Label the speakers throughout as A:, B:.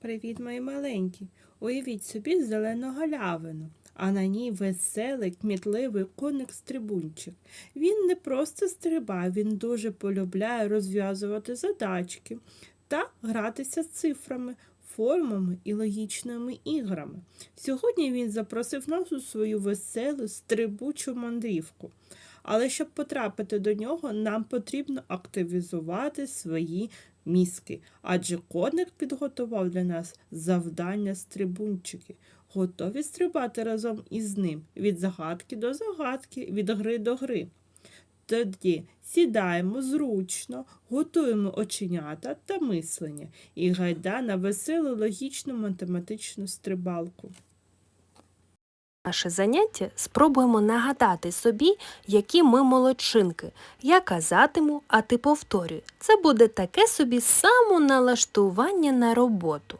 A: Привіт, мої маленькі. Уявіть собі зелену галявину, а на ній веселий, кмітливий коник стрибунчик. Він не просто стрибає, він дуже полюбляє розв'язувати задачки та гратися з цифрами, формами і логічними іграми. Сьогодні він запросив нас у свою веселу стрибучу мандрівку. Але щоб потрапити до нього, нам потрібно активізувати свої мізки, адже коник підготував для нас завдання стрибунчики. Готові стрибати разом із ним від загадки до загадки, від гри до гри. Тоді сідаємо зручно, готуємо оченята та мислення і гайда на веселу логічну математичну стрибалку.
B: Наше заняття спробуємо нагадати собі, які ми молодчинки. Я казатиму, а ти повторюй. Це буде таке собі самоналаштування на роботу.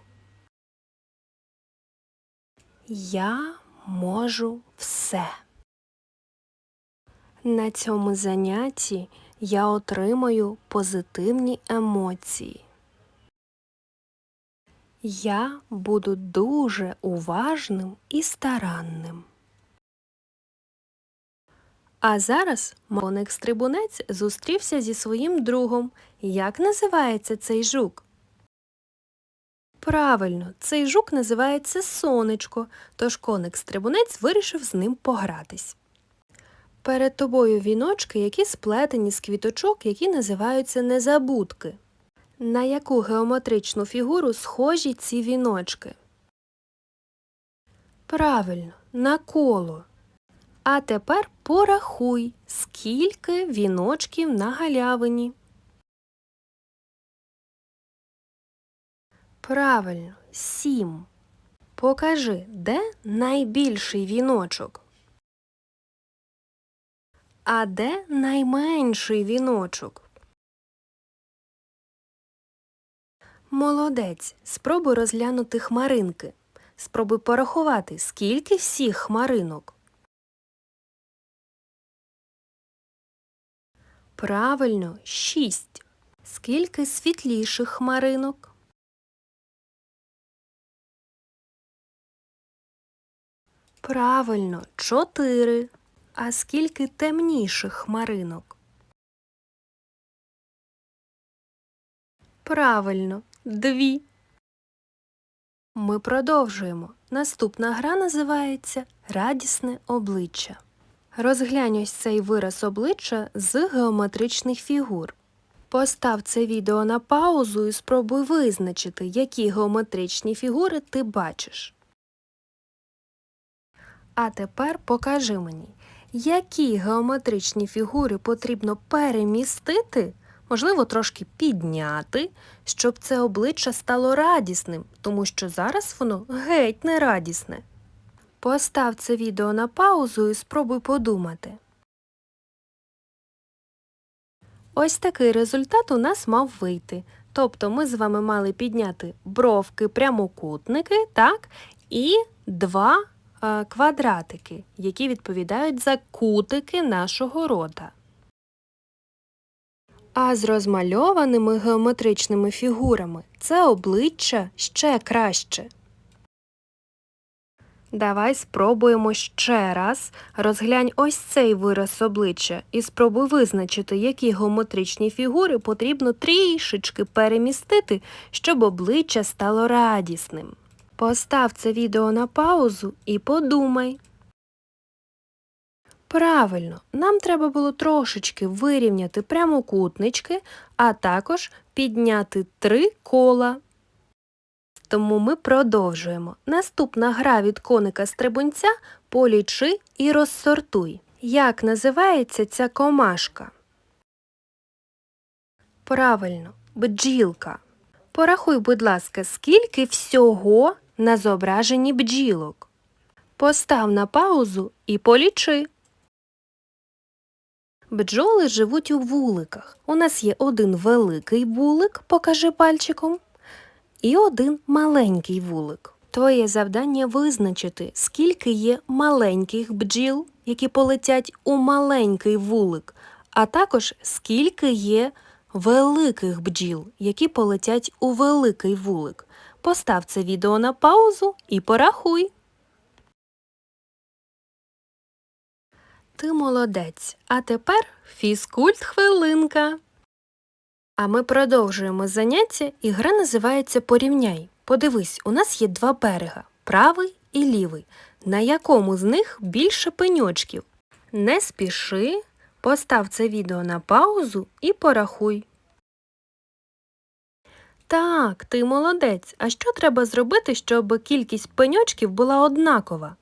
B: Я можу все. На цьому занятті я отримаю позитивні емоції. Я буду дуже уважним і старанним. А зараз моник стрибунець зустрівся зі своїм другом. Як називається цей жук? Правильно, цей жук називається сонечко, тож коник стрибунець вирішив з ним погратись. Перед тобою віночки, які сплетені з квіточок, які називаються незабудки. На яку геометричну фігуру схожі ці віночки? Правильно, на коло. А тепер порахуй, скільки віночків на галявині. Правильно, сім. Покажи, де найбільший віночок. А де найменший віночок? Молодець. Спробуй розглянути хмаринки. Спробуй порахувати, скільки всіх хмаринок. Правильно, шість. Скільки світліших хмаринок? Правильно, чотири. А скільки темніших хмаринок? Правильно, дві. Ми продовжуємо. Наступна гра називається Радісне обличчя. Розглянь ось цей вираз обличчя з геометричних фігур. Постав це відео на паузу і спробуй визначити, які геометричні фігури ти бачиш. А тепер покажи мені, які геометричні фігури потрібно перемістити, можливо, трошки підняти, щоб це обличчя стало радісним, тому що зараз воно геть не радісне. Постав це відео на паузу і спробуй подумати. Ось такий результат у нас мав вийти. Тобто ми з вами мали підняти бровки, прямокутники, так, і два е, квадратики, які відповідають за кутики нашого рота. А з розмальованими геометричними фігурами це обличчя ще краще. Давай спробуємо ще раз. Розглянь ось цей вираз обличчя і спробуй визначити, які геометричні фігури потрібно трішечки перемістити, щоб обличчя стало радісним. Постав це відео на паузу і подумай. Правильно, нам треба було трошечки вирівняти прямокутнички, а також підняти три кола. Тому ми продовжуємо. Наступна гра від коника стрибунця полічи і розсортуй. Як називається ця комашка? Правильно, бджілка. Порахуй, будь ласка, скільки всього на зображенні бджілок. Постав на паузу і полічи. Бджоли живуть у вуликах. У нас є один великий вулик, покажи пальчиком, і один маленький вулик. Твоє завдання визначити, скільки є маленьких бджіл, які полетять у маленький вулик, а також скільки є великих бджіл, які полетять у великий вулик. Постав це відео на паузу і порахуй. Ти молодець. А тепер фізкульт хвилинка. А ми продовжуємо заняття, і гра називається Порівняй. Подивись, у нас є два берега правий і лівий. На якому з них більше пеньочків? Не спіши, постав це відео на паузу і порахуй. Так, ти молодець. А що треба зробити, щоб кількість пеньочків була однакова?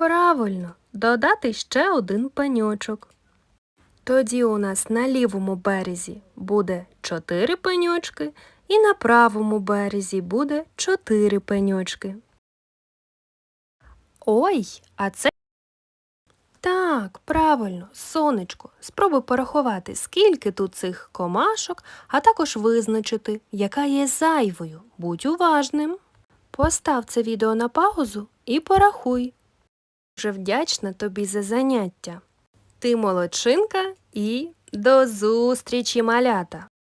B: Правильно, додати ще один пеньочок. Тоді у нас на лівому березі буде 4 пеньочки, і на правому березі буде 4 пеньочки. Ой, а це. Так, правильно, сонечко. Спробуй порахувати, скільки тут цих комашок, а також визначити, яка є зайвою. Будь уважним. Постав це відео на паузу і порахуй. Дуже вдячна тобі за заняття. Ти молодчинка і до зустрічі, малята!